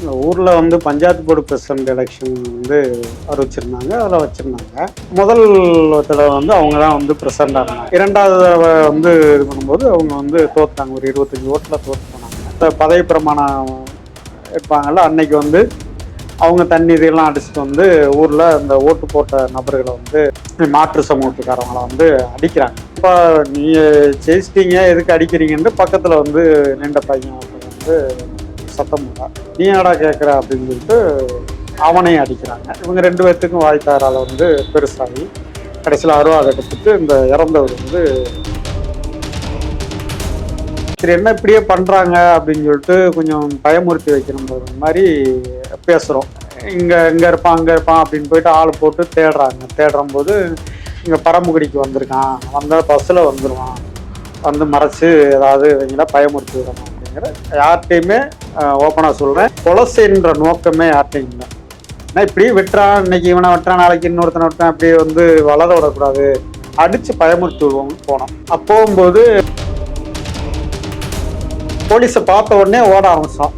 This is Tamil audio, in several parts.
இந்த ஊரில் வந்து பஞ்சாயத்து போர்டு பிரசிடண்ட் எலெக்ஷன் வந்து அறிவிச்சிருந்தாங்க அதில் வச்சுருந்தாங்க. முதல் தடவை வந்து அவங்க தான் வந்து பிரசிடண்டாக இருந்தாங்க. இரண்டாவது தடவை வந்து இது பண்ணும்போது அவங்க வந்து தோத்துட்டாங்க. ஒரு இருபத்தஞ்சி ஓட்டில் தோற்று போனாங்க. இந்த பதவி பிரமாணம் இருப்பாங்கல்ல அன்னைக்கு வந்து அவங்க தண்ணி இதெல்லாம் அடிச்சுட்டு வந்து ஊரில் இந்த ஓட்டு போட்ட நபர்களை வந்து மாற்று சமூகத்துக்காரவங்களை வந்து அடிக்கிறாங்க. இப்போ நீங்கள் ஜெயிச்சிட்டீங்க எதுக்கு அடிக்கிறீங்கன்ட்டு பக்கத்தில் வந்து நீண்ட பையன் வந்து சத்தம் போட்டா நீ ஏடா கேட்குற அப்படின்னு சொல்லிட்டு அவனையும் அடிக்கிறாங்க. இவங்க ரெண்டு பேர்த்துக்கும் வாய்த்தாரால் வந்து பெருசாகி கடைசியில் அருவா கட்டத்துக்கு இந்த இறந்தவர் வந்து சரி என்ன இப்படியே பண்ணுறாங்க அப்படின்னு சொல்லிட்டு கொஞ்சம் பயமுறுத்தி வைக்கிற மாதிரி பேசுகிறோம் இங்கே இங்கே இருப்பான் அங்கே இருப்பான் அப்படின்னு போயிட்டு ஆள் போட்டு தேடுறாங்க. தேடுறம் போது இங்கே பரம்புக்குடிக்கு வந்திருக்கான். வந்தால் பஸ்ஸில் வந்துடுவான் வந்து மறைச்சு ஏதாவது இவங்கள பயமுறுத்தி விடணும். அப்படிங்கிற யார்கிட்டையுமே ஓப்பனாக சொல்கிறேன் கொலசைன்ற நோக்கமே யார்கிட்டையும் இல்லை. ஏன்னா இப்படி விட்டுறான் இன்னைக்கு இவனை வெட்டுறான் நாளைக்கு இன்னொருத்தனை வெட்டுறான் அப்படியே வந்து வளர விடக்கூடாது. அடித்து பயமுறுத்தி போனோம். அப்போகும்போது போலீஸை பார்த்த உடனே ஓட ஆரம்பித்தோம்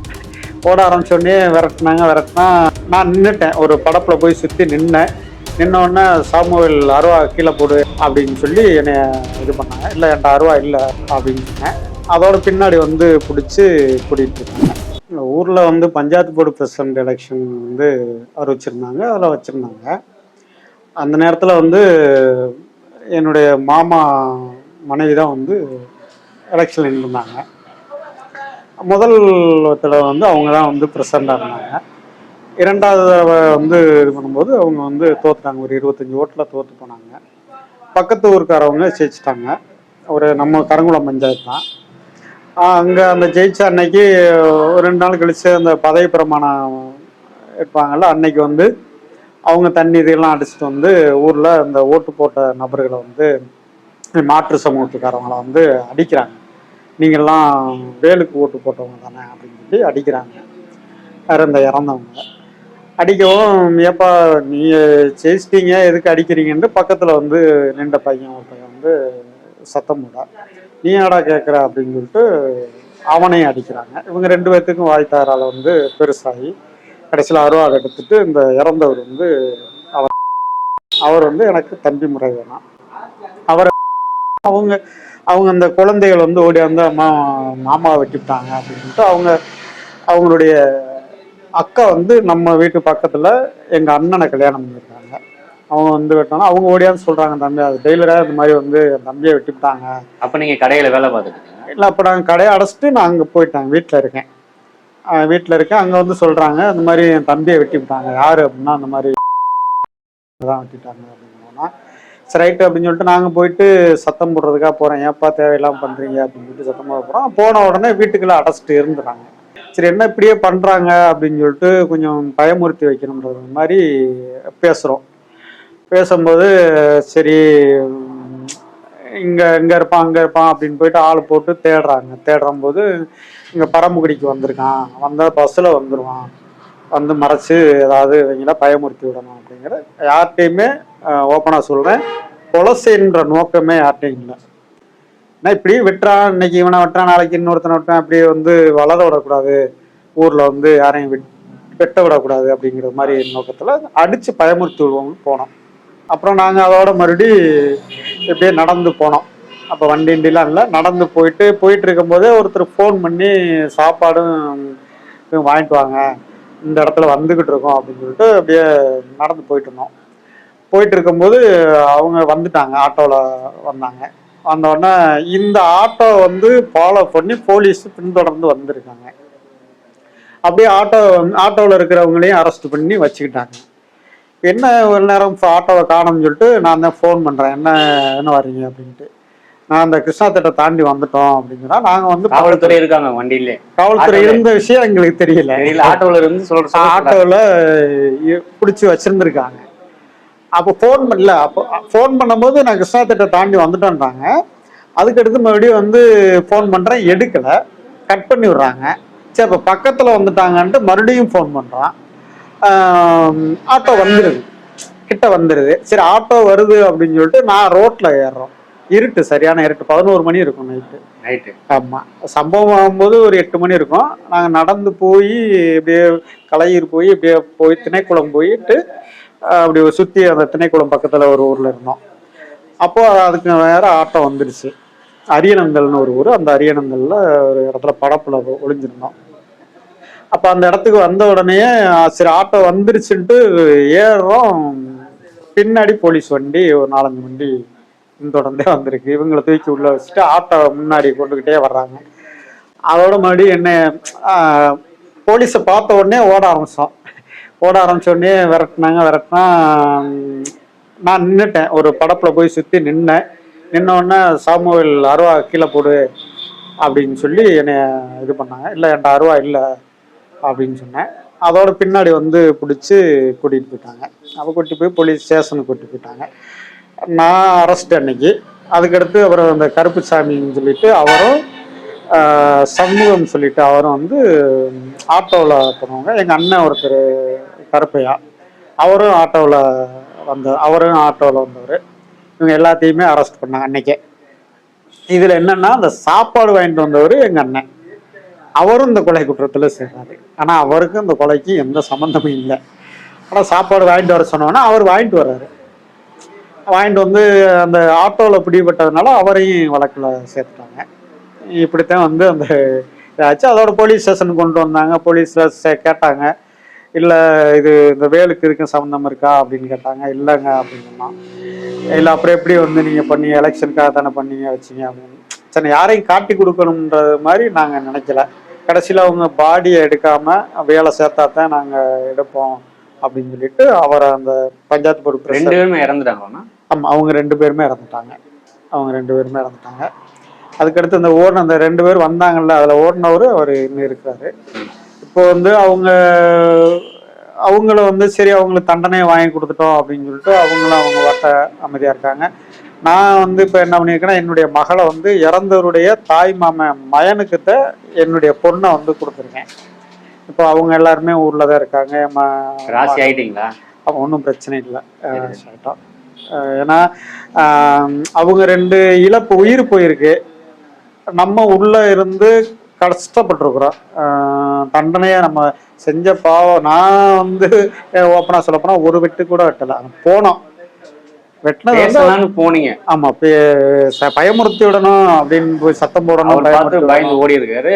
ஓட ஆரம்பிச்ச உடனே விரட்டினாங்க விரட்டினா நான் நின்றுட்டேன் ஒரு படப்பில் போய் சுற்றி நின்னேன். நின்னோடனே சாமுவேல் அருவா கீழே போடு அப்படின்னு சொல்லி என்னை இது பண்ணாங்க. இல்லை என்கிட்ட அருவா இல்லை அப்படின்னு சொன்னேன். அதோட பின்னாடி வந்து பிடிச்சி கூட்டிகிட்டு இருக்காங்க. ஊரில் வந்து பஞ்சாயத்து போர்டு பிரசிடண்ட் எலெக்ஷன் வந்து அறிவிச்சிருந்தாங்க அதில் வச்சுருந்தாங்க. அந்த நேரத்தில் வந்து என்னுடைய மாமா மனைவி தான் வந்து எலெக்ஷன் நின்றுருந்தாங்க முதல் தடவை வந்து அவங்க தான் வந்து ப்ரெசண்டாக இருந்தாங்க. இரண்டாவது தடவை வந்து இது பண்ணும்போது அவங்க வந்து தோத்துட்டாங்க. ஒரு இருபத்தஞ்சி ஓட்டில் தோற்று போனாங்க. பக்கத்து ஊருக்காரவங்க ஜெயிச்சிட்டாங்க. ஒரு நம்ம கரங்குளம் பஞ்சாயத்து தான். அங்கே அந்த ஜெயிச்ச அன்னைக்கு ஒரு ரெண்டு நாள் கழிச்சு அந்த பதவி பிரமாணம் இருப்பாங்கல்ல அன்னைக்கு வந்து அவங்க தண்ணி இதெல்லாம் அடிச்சுட்டு வந்து ஊரில் அந்த ஓட்டு போட்ட நபர்களை வந்து மாற்று சமூகத்துக்காரவங்களை வந்து அடிக்கிறாங்க. நீங்கள்லாம் வேலுக்கு ஓட்டு போட்டவங்க தானே அப்படின்னு சொல்லி அடிக்கிறாங்க. இறந்த இறந்தவங்க. அடிக்கவும் ஏப்பா நீங்கள் ஜெயிச்சிட்டீங்க எதுக்கு அடிக்கிறீங்கன்ட்டு பக்கத்தில் வந்து நின்ற பையன் ஒருத்தன் வந்து சத்தம் போட நீ ஆடா கேட்குற அப்படின்னு சொல்லிட்டு அவனையும் அடிக்கிறாங்க. இவங்க ரெண்டு பேர்த்துக்கும் வாய்த்தாரால் வந்து பெருசாகி கடைசியில் அருவா கட்டுத்துட்டு இந்த இறந்தவர் வந்து அவர் அவர் வந்து எனக்கு தம்பி முறை வேணாம் அவர் அவங்க அவங்க அந்த குழந்தைகள் வந்து ஓடி அம்மா மாமாவை வெட்டிவிட்டாங்க அப்படின்ட்டு அவங்க அவங்களுடைய அக்கா வந்து நம்ம வீட்டு பக்கத்தில் எங்கள் அண்ணனை கல்யாணம் பண்ணியிருக்காங்க. அவங்க வந்து வெட்டினாங்க அவங்க ஓடியாந்து சொல்கிறாங்க தம்பி அது டெய்லராக இந்த மாதிரி வந்து என் தம்பியை வெட்டிவிட்டாங்க. அப்ப நீங்க கடையில வேலை பார்த்துட்டு இல்லை அப்போ நாங்கள் கடையை அடைச்சிட்டு நான் அங்கே போயிட்டேன் வீட்டில் இருக்கேன். வீட்டில் இருக்கேன் அங்கே வந்து சொல்கிறாங்க இந்த மாதிரி என் தம்பியை வெட்டிவிட்டாங்க யார் அப்படின்னா அந்த மாதிரி தான் வெட்டிட்டாங்க அப்படின்னா சரி ரைட்டு அப்படின்னு சொல்லிட்டு நாங்கள் போயிட்டு சத்தம் போடுறதுக்காக போகிறேன் ஏப்பா தேவையில்லாம பண்ணுறீங்க அப்படின்னு சொல்லிட்டு சத்தம் போட போகிறோம் போன உடனே வீட்டுக்குள்ளே அடைச்சிட்டு இருந்துறாங்க. சரி என்ன இப்படியே பண்ணுறாங்க அப்படின்னு சொல்லிட்டு கொஞ்சம் பயமுறுத்தி வைக்கணுன்றது மாதிரி பேசுகிறோம் பேசும்போது சரி இங்கே இங்கே இருப்பான் அங்கே இருப்பான் அப்படின்னு போயிட்டு ஆள் போட்டு தேடுறாங்க. தேடுறம் போது இங்கே பரமக்குடிக்கு வந்திருக்கான். வந்தால் பஸ்ஸில் வந்துடுவான் வந்து மறைச்சு ஏதாவது இவங்கள பயமுறுத்தி விடணும் அப்படிங்கிற யார்கிட்டையுமே ஓப்பனாக சொல்கிறேன் கொலசைன்ற நோக்கமே யார்கிட்டையும் இல்லை. ஏன்னா இப்படி வெட்டுறான். இன்னைக்கு இவனை வெட்டுறான் நாளைக்கு இன்னொருத்தனை வெட்டான் அப்படியே வந்து வளர விடக்கூடாது. ஊரில் வந்து யாரையும் விட் வெட்ட விடக்கூடாது அப்படிங்கிற மாதிரி நோக்கத்தில் அடித்து பயமுறுத்தி விடுவோம்னு போனோம். அப்புறம் நாங்கள் அதோட மறுபடி இப்படியே நடந்து போனோம். அப்போ வண்டி வண்டிலாம் இல்லை. நடந்து போயிட்டு போயிட்டு இருக்கும்போதே ஒருத்தர் ஃபோன் பண்ணி சாப்பாடும் வாங்கிட்டு வாங்க. இந்த இடத்துல வந்துக்கிட்டு இருக்கோம் அப்படின்னு சொல்லிட்டு அப்படியே நடந்து போயிட்டு இருந்தோம். போயிட்டு இருக்கும்போது அவங்க வந்துட்டாங்க. ஆட்டோவில் வந்தாங்க. வந்தோடனே இந்த ஆட்டோ வந்து ஃபாலோ பண்ணி போலீஸ் பின்தொடர்ந்து வந்திருக்காங்க. அப்படியே ஆட்டோ ஆட்டோவில் இருக்கிறவங்களையும் அரெஸ்ட் பண்ணி வச்சுக்கிட்டாங்க. என்ன ஒரு நேரம் ஆட்டோவை காணும்னு சொல்லிட்டு நான் தான் ஃபோன் பண்ணுறேன் என்ன என்ன வர்றீங்க அப்படின்ட்டு. நான் அந்த கிருஷ்ணா திட்டை தாண்டி வந்துட்டோம் அப்படிங்கிறா. நாங்கள் வந்து காவல்துறை இருக்காங்க வண்டியில. காவல்துறை. இருந்த விஷயம் எங்களுக்கு தெரியல. ஆட்டோல இருந்து சொல்ற ஆட்டோவில் பிடிச்சி வச்சிருந்துருக்காங்க. அப்போ ஃபோன் பண்ணல அப்போ ஃபோன் பண்ணும்போது நான் கிருஷ்ணா திட்டை தாண்டி வந்துட்டேன்றாங்க. அதுக்கடுத்து மறுபடியும் வந்து ஃபோன் பண்ணுறேன் எடுக்கலை. கட் பண்ணி விடுறாங்க. சரி இப்போ பக்கத்தில் வந்துட்டாங்கன்ட்டு மறுபடியும் ஃபோன் பண்ணுறான் ஆட்டோ வந்துடுது கிட்ட வந்துடுது சரி ஆட்டோ வருது அப்படின்னு சொல்லிட்டு நான் ரோட்டில் ஏறுறோம். இருட்டு சரியான இருட்டு. பதினோரு மணி இருக்கும் நைட்டு நைட்டு ஆமாம் சம்பவம் ஆகும்போது ஒரு எட்டு மணி இருக்கும். நாங்கள் நடந்து போய் இப்படியே கலையூர் போய் இப்படியே போய் திணைக்குளம் போயிட்டு அப்படி சுற்றி அந்த திணைக்குளம் பக்கத்தில் ஒரு ஊரில் இருந்தோம். அப்போ அதுக்கு வேற ஆட்டோ வந்துடுச்சு அரியநங்கல்னு ஒரு ஊர். அந்த அரியநங்கல்ல ஒரு இடத்துல படப்புல ஒளிஞ்சிருந்தோம். அப்போ அந்த இடத்துக்கு வந்த உடனே சரி ஆட்டோ வந்துருச்சுன்ட்டு ஏறுறோம். பின்னாடி போலீஸ் வண்டி ஒரு நாலஞ்சு வண்டி தொடர்ந்தே வந்திருக்கு. இவங்களை தூக்கி உள்ள வச்சுட்டு ஆட்டோ முன்னாடி கொண்டுக்கிட்டே வர்றாங்க. அதோட மறுபடியும் என்ன போலீஸை பார்த்த உடனே ஓட ஆரம்பிச்சோம். ஓட ஆரம்பிச்ச உடனே விரட்டினாங்க விரட்டினா நான் நின்றுட்டேன் ஒரு படப்பில் போய் சுற்றி நின்னேன். நின்ன உடனே சாமுவேல் அருவா கீழே போடு அப்படின்னு சொல்லி என்னை இது பண்ணாங்க. இல்லை என்கிட்ட அருவா இல்லை. அப்படின்னு சொன்னேன். அதோட பின்னாடி வந்து பிடிச்சி கூட்டிகிட்டு போயிட்டாங்க. அப்போ கூட்டி போய் போலீஸ் ஸ்டேஷனுக்கு கூட்டிட்டு போயிட்டாங்க. நான் அரெஸ்ட் அன்னைக்கு. அதுக்கடுத்து அப்புறம் அந்த கருப்புசாமின்னு சொல்லிட்டு அவரும் சண்முகம் சொல்லிட்டு அவரும் வந்து ஆட்டோவில் போனவங்க. எங்கள் அண்ணன் ஒருத்தர் கருப்பையா. அவரும் ஆட்டோவில் வந்த அவரும் ஆட்டோவில் வந்தவர். இவங்க எல்லாத்தையுமே அரெஸ்ட் பண்ணாங்க அன்னைக்கே. இதில் என்னென்னா அந்த சாப்பாடு வாங்கிட்டு வந்தவர் எங்கள் அண்ணன். அவரும் இந்த கொலை குற்றத்தில் சேர்றாரு. ஆனால் அவருக்கும் இந்த கொலைக்கு எந்த சம்மந்தமும் இல்லை. ஆனால் சாப்பாடு வாங்கிட்டு வர சொன்னோன்னா அவர் வாங்கிட்டு வர்றாரு. வாங்கிட்டு வந்து அந்த ஆட்டோவில் பிடிபட்டதுனால அவரையும் வழக்கில் சேர்த்துட்டாங்க. இப்படித்தான் வந்து அந்த இதாச்சு. அதோட போலீஸ் ஸ்டேஷன் கொண்டு வந்தாங்க. போலீஸில் கேட்டாங்க. இல்லை இது இந்த வேலுக்கு இருக்கும் சம்மந்தம் இருக்கா? அப்படின்னு கேட்டாங்க. இல்லைங்க அப்படின்னா இல்லை அப்புறம் எப்படி வந்து நீங்கள் பண்ணி எலெக்ஷனுக்காக தானே பண்ணீங்க? வச்சீங்க அப்படின்னு. சரி யாரையும் காட்டி கொடுக்கணுன்றது மாதிரி நாங்கள் நினைக்கல. கடைசியில் அவங்க பாடியை எடுக்காமல் வேலை சேர்த்தா தான் நாங்கள் எடுப்போம் அப்படின்னு சொல்லிட்டு அவரை அந்த பஞ்சாயத்து பொறுப்பு ரெண்டு பேருமே இறந்துட்டாங்களாண்ணா ஆமாம் அவங்க ரெண்டு பேருமே இறந்துட்டாங்க. அவங்க ரெண்டு பேருமே இறந்துட்டாங்க. அதுக்கடுத்து இந்த ஓடின அந்த ரெண்டு பேர் வந்தாங்கல்ல அதில் ஓடினவர் அவர் இன்னும் இருக்கிறாரு. இப்போ வந்து அவங்க அவங்கள வந்து சரி அவங்களுக்கு தண்டனையை வாங்கி கொடுத்துட்டோம் அப்படின்னு சொல்லிட்டு அவங்களும் அவங்க வட்ட அமைதியாக இருக்காங்க. நான் வந்து இப்போ என்ன பண்ணியிருக்கேன்னா என்னுடைய மகளை வந்து இறந்தவருடைய தாய் மாமன் மயனுக்கிட்ட என்னுடைய பொண்ணை வந்து கொடுத்துருக்கேன். இப்போ அவங்க எல்லாருமே ஊரில் தான் இருக்காங்க. ராசி ஆயிட்டீங்களா? ஒன்றும் பிரச்சனை இல்லை. ஏன்னா அவங்க ரெண்டு இழப்பு உயிர் போயிருக்கு. நம்ம உள்ள இருந்து கஷ்டப்பட்டிருக்கிறோம். ஆஹ் தண்டனையை நம்ம செஞ்ச பாவம் நான் வந்து ஓப்பனாக சொல்ல போனால் ஒரு வெட்டு கூட வெட்டலை. போனோம். வெட்டினது வந்து பேசலாம்னு போனீங்க. ஆமா பயமுறுத்தி விடணும் அப்படின்னு போய் சத்தம் போடணும் பயந்து ஓடி இருக்காரு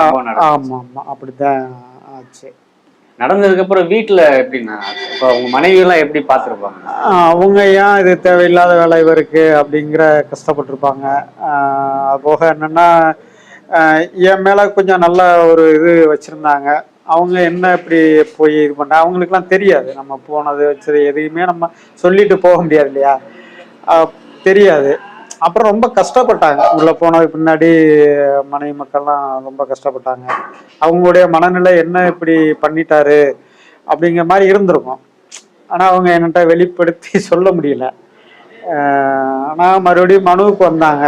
ஆமா ஆமா அப்படித்தான் ஆச்சு. நடந்ததுக்கு அப்புறம் வீட்டுல எப்படின்னா இப்ப உங்க மனைவி எல்லாம் எப்படி பாத்துருப்பாங்க ஆஹ் அவங்க ஏன் இது தேவையில்லாத வேலை இவருக்கு அப்படிங்கிற கஷ்டப்பட்டிருப்பாங்க. போக என்னன்னா என் மேல கொஞ்சம் நல்ல ஒரு இது வச்சிருந்தாங்க. அவங்க என்ன இப்படி போய் இது பண்ண அவங்களுக்குலாம் தெரியாது. நம்ம போனது வச்சது எதையுமே நம்ம சொல்லிட்டு போக முடியாது இல்லையா? தெரியாது. அப்புறம் ரொம்ப கஷ்டப்பட்டாங்க. உள்ள போனது பின்னாடி மனைவி மக்கள்லாம் ரொம்ப கஷ்டப்பட்டாங்க. அவங்களுடைய மனநிலை என்ன இப்படி பண்ணிட்டாரு? அப்படிங்கிற மாதிரி இருந்திருக்கும். ஆனால் அவங்க என்கிட்ட வெளிப்படுத்தி சொல்ல முடியல. ஆனால் மறுபடியும் மனுவுக்கு வந்தாங்க.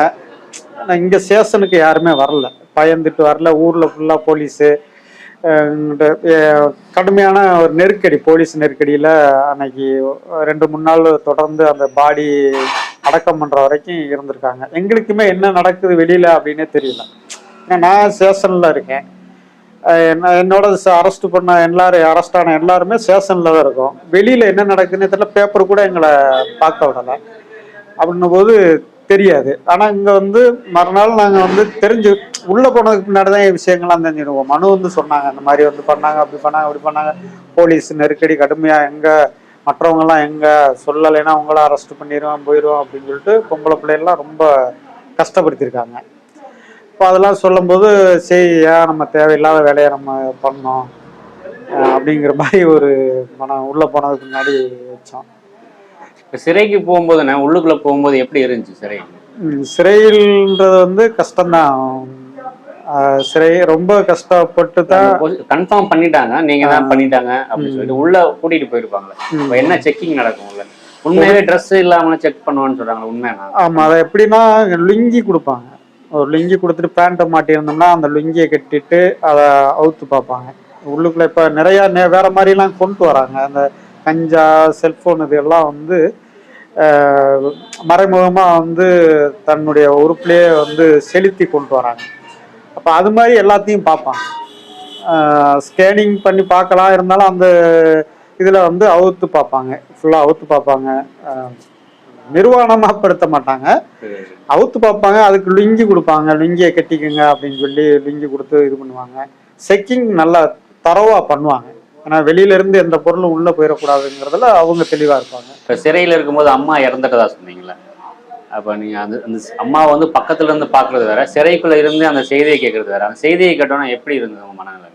ஆனால் இங்கே ஸ்டேஷனுக்கு யாருமே வரல. பயந்துட்டு வரல. ஊரில் ஃபுல்லாக போலீஸு கடுமையான ஒரு நெருக்கடி போலீஸ் நெருக்கடியில் அன்னைக்கு ரெண்டு மூணு நாள் தொடர்ந்து அந்த பாடி அடக்கம் பண்ணுற வரைக்கும் இருந்திருக்காங்க. எங்களுக்குமே என்ன நடக்குது வெளியில் அப்படின்னே தெரியல. ஏன்னா நான் சேஷனில் இருக்கேன். என்ன- என்னோட அரெஸ்ட் பண்ண எல்லாரும் அரெஸ்ட் ஆன எல்லாருமே சேஷனில் தான் இருக்கும். வெளியில் என்ன நடக்குதுன்னு தெரியல. பேப்பர் கூட எங்களை பார்க்க விடலை. அப்படின்னும் போது தெரியாது. ஆனால் இங்கே வந்து மறுநாள் நாங்கள் வந்து தெரிஞ்சு உள்ளே போனதுக்கு முன்னாடி தான் விஷயங்கள்லாம் தெரிஞ்சிடுவோம். மனு வந்து சொன்னாங்க அந்த மாதிரி வந்து பண்ணாங்க அப்படி பண்ணாங்க அப்படி பண்ணாங்க. போலீஸ் நெருக்கடி கடுமையாக எங்கே மற்றவங்கெல்லாம் எங்கே சொல்லலைன்னா உங்கள அரெஸ்ட் பண்ணிடுவோம் போயிடுவோம் அப்படின்னு சொல்லிட்டு பொம்பளை பிள்ளைகள்லாம் ரொம்ப கஷ்டப்படுத்தியிருக்காங்க. இப்போ அதெல்லாம் சொல்லும்போது சரி ஏன் நம்ம தேவையில்லாத வேலையை நம்ம பண்ணோம்? அப்படிங்கிற மாதிரி ஒரு மனம் உள்ளே போனதுக்கு முன்னாடி வச்சோம். சிறைக்கு போகும்போதுண்ணே உள்ளுக்குள்ள போகும்போது எப்படி இருந்துச்சு சிறை? சிறையில்ன்றது வந்து கஷ்டம்தான். சிறை ரொம்ப கஷ்டப்பட்டு தான் கன்ஃபார்ம் பண்ணிட்டாங்க. நீங்க தான் பண்ணிட்டாங்க அப்படின்னு சொல்லிட்டு உள்ள கூட்டிட்டு போயிருப்பாங்களே. என்ன செக்கிங் நடக்கும் உள்ள உண்மையாவே ட்ரெஸ் இல்லாம செக் பண்ணுவான்னு சொல்றாங்க உண்மையா ஆமா அதை எப்படின்னா லுங்கி கொடுப்பாங்க. ஒரு லுங்கி கொடுத்துட்டு பேண்ட்டை மாட்டியிருந்தோம்னா அந்த லுங்கியை கட்டிட்டு அதை அவுத்து பார்ப்பாங்க. உள்ளுக்குள்ள இப்போ நிறைய வேற மாதிரிலாம் கொண்டு வராங்க. அந்த கஞ்சா செல்போன் இது எல்லாம் வந்து மறைமுகமாக வந்து தன்னுடைய உறுப்புலேயே வந்து செலுத்தி கொண்டு வராங்க. அப்போ அது மாதிரி எல்லாத்தையும் பார்ப்பாங்க. ஸ்கேனிங் பண்ணி பார்க்கலாம். இருந்தாலும் அந்த இதில் வந்து அவுத்து பார்ப்பாங்க. ஃபுல்லாக அவுத்து பார்ப்பாங்க. நிர்வாணமாக படுத்த மாட்டாங்க. அவுத்து பார்ப்பாங்க. அதுக்கு லுங்கி கொடுப்பாங்க. லுங்கியை கட்டிக்கோங்க அப்படின்னு சொல்லி லுங்கி கொடுத்து இது பண்ணுவாங்க. செக்கிங் நல்லா தரவாக பண்ணுவாங்க. ஏன்னா வெளியில இருந்து எந்த பொருளும் உள்ள போயிடக்கூடாதுங்கிறதுல அவங்க தெளிவா இருப்பாங்க. இப்ப சிறையில இருக்கும்போது அம்மா இறந்துட்டதா சொன்னீங்களே? அப்ப நீங்க அந்த அந்த அம்மா வந்து பக்கத்துல இருந்து பாக்குறது வேற சிறைக்குள்ள இருந்து அந்த செய்தியை கேட்கறது வேற. அந்த செய்தியை கேட்டோன்னா எப்படி இருந்தது உங்க மனநிலை?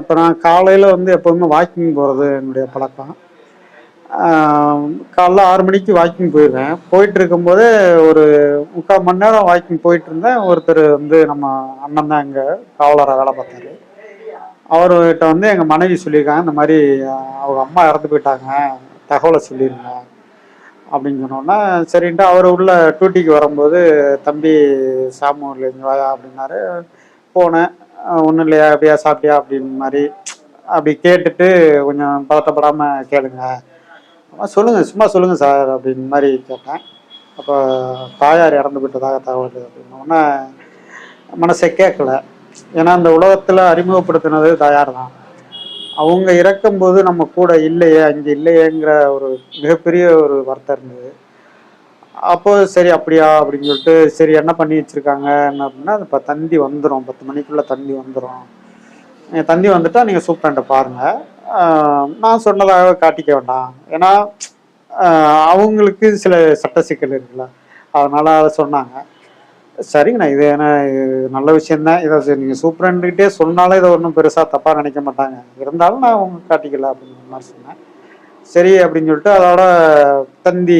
இப்போ நான் காலையில் வந்து எப்போவுமே வாக்கிங் போகிறது என்னுடைய பழக்கம். காலைல ஆறு மணிக்கு வாக்கிங் போயிடுவேன் போயிட்டு இருக்கும்போது ஒரு முக்கால் மணி நேரம் வாக்கிங் போயிட்டு இருந்தேன். ஒருத்தர் வந்து நம்ம அண்ணன் தான் இங்கே காவலராக வேலை பார்த்தாரு. அவர்கிட்ட வந்து எங்கள் மனைவி சொல்லியிருக்காங்க இந்த மாதிரி அவங்க அம்மா இறந்து போயிட்டாங்க தகவலை சொல்லிடுங்க அப்படின்னு சொன்னோன்னா சரின்ட்டு அவர் உள்ள டியூட்டிக்கு வரும்போது தம்பி சாமூரில் இங்கே வாயா அப்படின்னாரு. போனேன். ஒன்றும் இல்லையா? அப்படியா சாப்பிட்டியா? அப்படின்னு மாதிரி அப்படி கேட்டுட்டு கொஞ்சம் பதட்டப்படாமல் கேளுங்க. சொல்லுங்கள் சும்மா சொல்லுங்கள் சார் அப்படின்னு மாதிரி கேட்டேன். அப்போ தாயார் இறந்து போயிட்டதாக தகவல் அப்படின்னோடனே மனசை கேட்கல ஏன்னா அந்த உலகத்தில் அறிமுகப்படுத்தினது தாயார் தான் அவங்க இறக்கும்போது நம்ம கூட இல்லையே அங்கே இல்லையேங்கிற ஒரு மிகப்பெரிய ஒரு வார்த்தை இருந்தது. அப்போ சரி அப்படியா அப்படின்னு சொல்லிட்டு சரி என்ன பண்ணி வச்சிருக்காங்க என்ன அப்படின்னா இப்போ தந்தி வந்துடும் பத்து மணிக்குள்ள தந்தி வந்துடும் நீங்கள் தந்தி வந்துட்டா நீங்கள் சூப்பரண்ட்டை பாருங்க. நான் சொன்னதாக காட்டிக்க வேண்டாம். ஏன்னா அவங்களுக்கு சில சட்ட சிக்கல் இருக்குல்ல. அதனால அதை சொன்னாங்க. சரிங்கண்ணா இது என்ன இது நல்ல விஷயந்தான் இதை நீங்கள் சூப்பரண்ட்கிட்டே சொன்னாலே இதை ஒன்றும் பெருசாக தப்பாக நினைக்க மாட்டாங்க. இருந்தாலும் நான் அவங்க காட்டிக்கல அப்படிங்கிற மாதிரி சொன்னேன். சரி அப்படின்னு சொல்லிட்டு அதோட தந்தி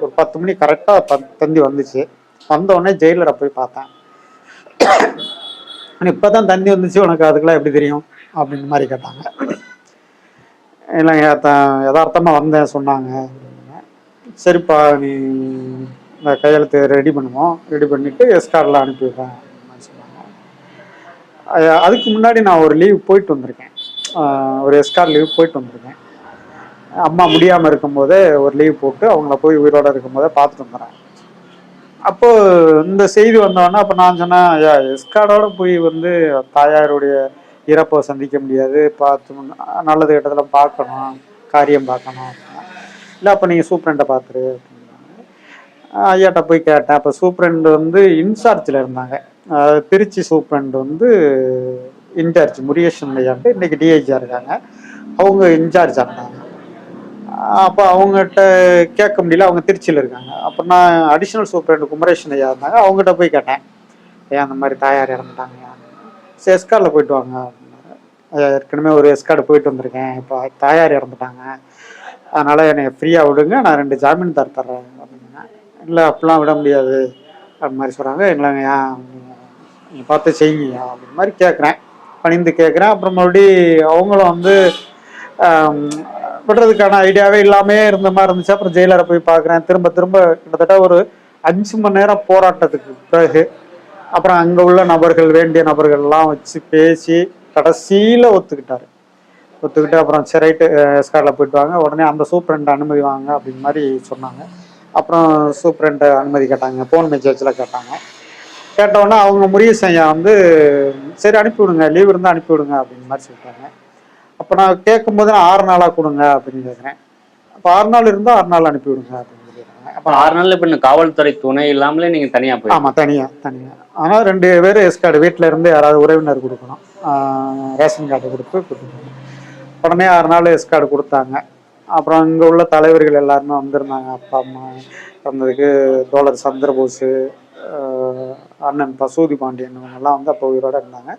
ஒரு பத்து மணி கரெக்டாக தந்தி வந்துச்சு. வந்த உடனே ஜெயிலரை போய் பார்த்தேன். இப்போ தான் தந்தி வந்துச்சு உனக்கு அதுக்கெல்லாம் எப்படி தெரியும்? அப்படின்னு மாதிரி கேட்டாங்க. இல்லைங்க த- யதார்த்தமா வந்தேன் சொன்னாங்க. சரிப்பா நீ இந்த கையெழுத்து ரெடி பண்ணுவோம். ரெடி பண்ணிட்டு எஸ்கார்டில் அனுப்பி விடுறேன் சொன்னாங்க. அதுக்கு முன்னாடி நான் ஒரு லீவ் போயிட்டு வந்திருக்கேன். ஒரு எஸ்கார் லீவ் போயிட்டு வந்திருக்கேன். அம்மா முடியாமல் இருக்கும்போதே ஒரு லீவ் போட்டு அவங்கள போய் உயிரோட இருக்கும்போதே பார்த்துட்டு வந்துடுறேன். அப்போது இந்த செய்தி வந்தோடனே அப்போ நான் சொன்னேன் ஐயா எஸ்கார்டோட போய் வந்து தாயாருடைய இறப்பை சந்திக்க முடியாது. பார்த்து நல்லது கிட்டத்தில் பார்க்கணும். காரியம் பார்க்கணும். இல்லை அப்போ நீங்கள் சூப்பரண்டை பார்த்துரு. ஐயாட்ட போய் கேட்டேன். அப்போ சூப்ரண்ட் வந்து இன்சார்ஜில் இருந்தாங்க. அதாவது திருச்சி சூப்ரண்ட் வந்து இன்சார்ஜ் முருகேசன் ஐயாண்டு இன்றைக்கி டிஐஜியாக இருக்காங்க. அவங்க இன்சார்ஜாக இருந்தாங்க அப்போ அவங்ககிட்ட கேட்க முடியல. அவங்க திருச்சியில் இருக்காங்க. அப்போ நான் அடிஷ்னல் சூப்ரண்ட் குமரேஷன் ஐயா இருந்தாங்க. அவங்ககிட்ட போய் கேட்டேன். ஏன் அந்த மாதிரி தாயார் இறந்துட்டாங்க. சரி எஸ்கார்டில் போயிட்டு வாங்க. ஐயா ஏற்கனவே ஒரு எஸ்கார்டு போயிட்டு வந்திருக்கேன். இப்போ தாயார் இறந்துட்டாங்க. அதனால் என்னை ஃப்ரீயாக விடுங்க. நான் ரெண்டு ஜாமீன் தர தர்றேன். அப்படின்னா இல்லை அப்படிலாம் விட முடியாது. அப்படி மாதிரி சொல்கிறாங்க இல்லைங்க ஏன் நீங்கள் பார்த்து செய்யுங்க அப்படி மாதிரி கேட்குறேன். பணிந்து கேட்குறேன். அப்புறம் மறுபடி அவங்களும் வந்து விடுறதுக்கான ஐடியாவே இல்லாமே இருந்த மாதிரி இருந்துச்சு. அப்புறம் ஜெயிலரை போய் பார்க்குறேன். திரும்ப திரும்ப கிட்டத்தட்ட ஒரு அஞ்சு மணி நேரம் போராட்டத்துக்கு பிறகு அப்புறம் அங்கே உள்ள நபர்கள் வேண்டிய நபர்கள்லாம் வச்சு பேசி கடைசியில் ஒத்துக்கிட்டாரு. ஒத்துக்கிட்டு அப்புறம் சரி ரைட்டு எஸ்கார்டில் போயிட்டு வாங்க. உடனே அந்த சூப்பரண்ட் அனுமதி வாங்க அப்படின்னு மாதிரி சொன்னாங்க. அப்புறம் சூப்பரண்ட்டை அனுமதி கேட்டாங்க ஃபோன் மெசேஜில் கேட்டாங்க. கேட்டவுடனே அவங்க முருகேசன் ஐயா வந்து சரி அனுப்பி விடுங்க லீவ் இருந்தால் அனுப்பி விடுங்க அப்படின்னு மாதிரி சொல்லிட்டாங்க. அப்போ நான் கேட்கும்போது நான் ஆறு நாளாக கொடுங்க அப்படின்னு கேட்குறேன். அப்போ ஆறு நாள் இருந்தால் ஆறு நாள் அனுப்பி விடுங்க அப்படின்னு சொல்லிடுறாங்க அப்ப ஆறு நாள்ல இப்ப காவல்துறை துணை இல்லாமலே நீங்க தனியா போய் ஆமாம் தனியாக தனியாக ஆனால் ரெண்டு பேர் எஸ் கார்டு வீட்டில் இருந்து யாராவது உறவினர் கொடுக்கணும். ரேஷன் கார்டு கொடுத்து கொடுக்கணும் உடனே ஆறு நாள் எஸ் கார்டு கொடுத்தாங்க. அப்புறம் இங்கே உள்ள தலைவர்கள் எல்லாருமே வந்திருந்தாங்க. அப்பா அம்மா வந்ததுக்கு தோழர் சந்திரபோஸு அண்ணன் பசூதி பாண்டியன் இவங்கெல்லாம் வந்து அப்போ உயிரோட இருந்தாங்க.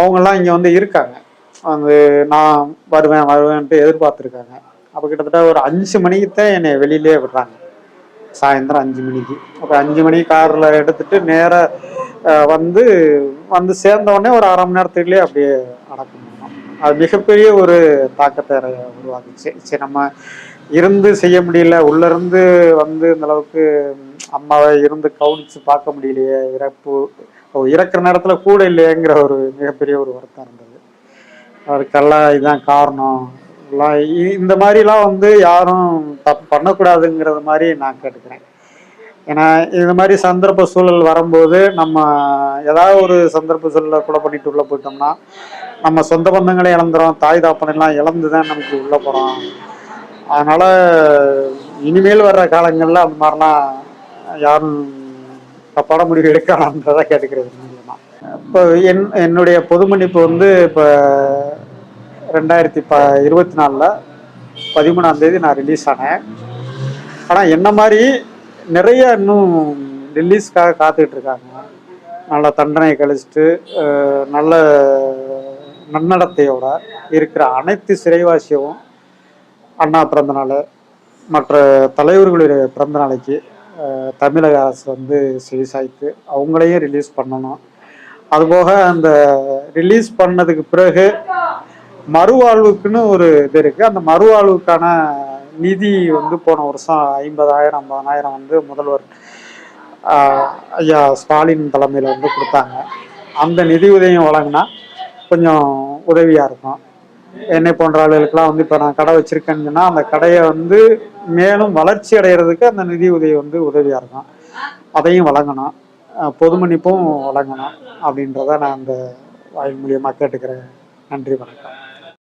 அவங்கெல்லாம் இங்கே வந்து இருக்காங்க. வந்து நான் வருவேன் வருவேன்ட்டு எதிர்பார்த்துருக்காங்க. அப்போ கிட்டத்தட்ட ஒரு அஞ்சு மணிக்கு தான் என்னை வெளியிலே விடுறாங்க. சாயந்தரம் அஞ்சு மணிக்கு. அப்போ அஞ்சு மணி காரில் எடுத்துட்டு நேராக வந்து வந்து சேர்ந்த உடனே ஒரு அரை மணி நேரத்துக்குள்ளே அப்படியே அடக்கம் அது மிகப்பெரிய ஒரு தாக்கத்தை உருவாக்குச்சு. சரி நம்ம இருந்து செய்ய முடியல உள்ள இருந்து வந்து இந்த அளவுக்கு அம்மாவை இருந்து கவனிச்சு பார்க்க முடியலையே இறப்பு இறக்குற நேரத்துல கூட இல்லையேங்கிற ஒரு மிகப்பெரிய ஒரு வருத்தம் இருந்தது. அதுக்கெல்லாம் இதுதான் காரணம். இந்த மாதிரிலாம் வந்து யாரும் தப்பு பண்ணக்கூடாதுங்கிறது மாதிரி நான் கேட்டுக்கிறேன். ஏன்னா இந்த மாதிரி சந்தர்ப்ப சூழல் வரும்போது நம்ம ஏதாவது ஒரு சந்தர்ப்ப சூழலை கூட பண்ணிட்டு உள்ளே போயிட்டோம்னா நம்ம சொந்த பந்தங்களை இழந்துறோம் தாய் தாப்பனெல்லாம் இழந்து தான் நமக்கு உள்ளே போகிறோம் அதனால் இனிமேல் வர்ற காலங்களில் அந்த மாதிரிலாம் யாரும் தப்பான முடிவு எடுக்கலான்றதை கேட்டுக்கிறது மூலியமாக இப்போ என் என்னுடைய பொது மன்னிப்பு வந்து இப்போ ரெண்டாயிரத்தி ப இருபத்தி நாலில் பதிமூணாம் தேதி நான் ரிலீஸ் ஆனேன். ஆனால் என்ன மாதிரி நிறைய இன்னும் ரிலீஸ்க்காக காத்துக்கிட்டு இருக்காங்க. நல்ல தண்டனை கழிச்சிட்டு நல்ல நன்னடத்தையோட இருக்கிற அனைத்து சிறைவாசியும் அண்ணா பிறந்தநாள் மற்ற தலைவர்களுடைய பிறந்த நாளைக்கு தமிழக அரசு வந்து செவி சாய்த்து அவங்களையும் ரிலீஸ் பண்ணணும். அதுபோக அந்த ரிலீஸ் பண்ணதுக்கு பிறகு மறுவாழ்வுக்குன்னு ஒரு இது இருக்குது அந்த மறுவாழ்வுக்கான நிதி வந்து போன வருஷம் ஐம்பதாயிரம் ஐம்பதாயிரம் வந்து முதல்வர் ஐயா ஸ்டாலின் தலைமையில் வந்து கொடுத்தாங்க. அந்த நிதி உதவியும் வழங்கினா கொஞ்சம் உதவியாக இருக்கும். என்னை போன்ற ஆளுகளுக்கெல்லாம் வந்து இப்போ நான் கடை வச்சுருக்கேன்னா அந்த கடையை வந்து மேலும் வளர்ச்சி அடைகிறதுக்கு அந்த நிதி உதவி வந்து உதவியாக இருக்கும். அதையும் வழங்கணும். அஹ் பொது மன்னிப்பும் வழங்கணும் அப்படின்றத நான் அந்த வாயில் மூலியமாக கேட்டுக்கிறேன். நன்றி வணக்கம்.